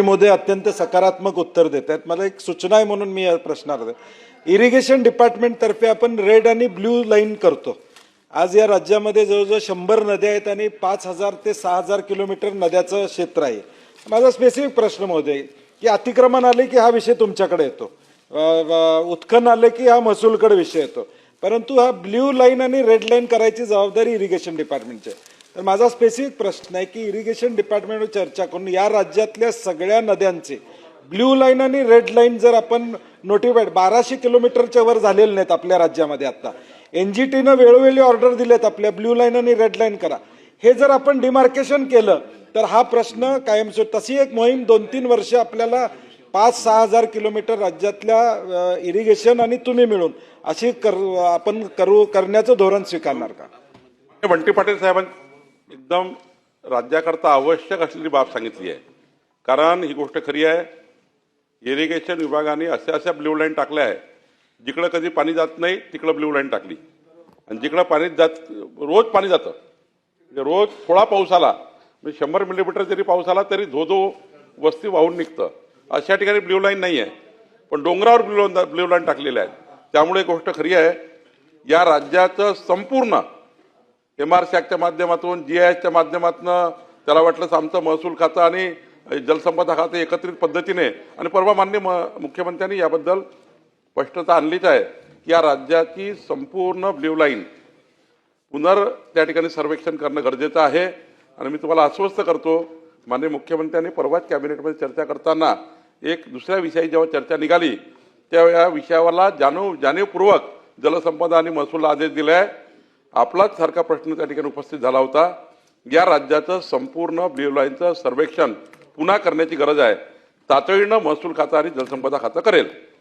मंत्री अत्यंत सकारात्मक उत्तर देत आहेत. मला एक सूचना आहे म्हणून मी या प्रश्नाला इरिगेशन डिपार्टमेंटतर्फे आपण रेड आणि ब्ल्यू लाईन करतो. आज या राज्यामध्ये जवळजवळ शंभर नद्या आहेत आणि पाच हजार ते सहा हजार किलोमीटर नद्याचं क्षेत्र आहे. माझा स्पेसिफिक प्रश्न महोदय की अतिक्रमण आले की हा विषय तुमच्याकडे येतो. उत्खन आले की हा महसूलकडे विषय येतो. परंतु हा ब्ल्यू लाईन आणि रेड लाईन करायची जबाबदारी इरिगेशन डिपार्टमेंटची आहे. तर माझा स्पेसिफिक प्रश्न आहे की इरिगेशन डिपार्टमेंटवर चर्चा करून या राज्यातल्या सगळ्या नद्यांचे ब्ल्यू लाईन आणि रेड लाईन जर आपण नोटिफाईड बाराशे किलोमीटरच्या वर झालेले नाहीत आपल्या राज्यामध्ये आता. टीनं वेळोवेळी ऑर्डर दिलेत आपल्या ब्ल्यू लाईन आणि रेड लाईन करा. हे जर आपण डिमार्केशन केलं तर हा प्रश्न कायमस्वरूपी तशी एक मोहीम दोन तीन वर्ष आपल्याला पाच सहा हजार किलोमीटर राज्यातल्या इरिगेशन आणि तुम्ही मिळून अशी कर आपण करू करण्याचं धोरण स्वीकारणार का? बंटी पाटील साहेबांनी एकदम राज्याकरता आवश्यक असलेली बाब सांगितली आहे. कारण ही गोष्ट खरी आहे इरिगेशन विभागाने अशा अशा ब्ल्यू लाईन टाकल्या आहे. जिकडं कधी पाणी जात नाही तिकडं ब्ल्यू लाईन टाकली. आणि जिकडं पाणी जात रोज पाणी जातं. म्हणजे रोज थोडा पाऊस आला म्हणजे शंभर मिलीमीटर जरी पाऊस आला तरी धो धो वस्ती वाहून निघतं. अशा ठिकाणी ब्ल्यू लाईन नाही आहे. पण डोंगरावर ब्ल्यू ब्ल्यू लाईन टाकलेल्या आहेत. त्यामुळे गोष्ट खरी आहे या राज्याचं संपूर्ण एम आर सॅकच्या माध्यमातून जी आय एसच्या माध्यमातून त्याला वाटलंच आमचं महसूल खातं आणि जलसंपदा खातं एकत्रित पद्धतीने आणि परवा मान्य म मुख्यमंत्र्यांनी याबद्दल स्पष्टता आणलीच आहे की या राज्याची संपूर्ण ब्ल्यू लाईन पुनर् त्या ठिकाणी सर्वेक्षण करणं गरजेचं आहे. आणि मी तुम्हाला आश्वस्त करतो माननीय मुख्यमंत्र्यांनी परवाच कॅबिनेटमध्ये चर्चा करताना एक दुसऱ्या विषयी जेव्हा चर्चा निघाली तेव्हा या विषयावरला जाणीव जाणीवपूर्वक जलसंपदा आणि महसूलला आदेश दिला आहे आपलाच सारखा प्रश्न त्या ठिकाणी उपस्थित झाला होता. या राज्याचं संपूर्ण ब्ल्यू लाईनचं सर्वेक्षण पुन्हा करण्याची गरज आहे. तातडीनं महसूल खातं आणि जलसंपदा खातं करेल.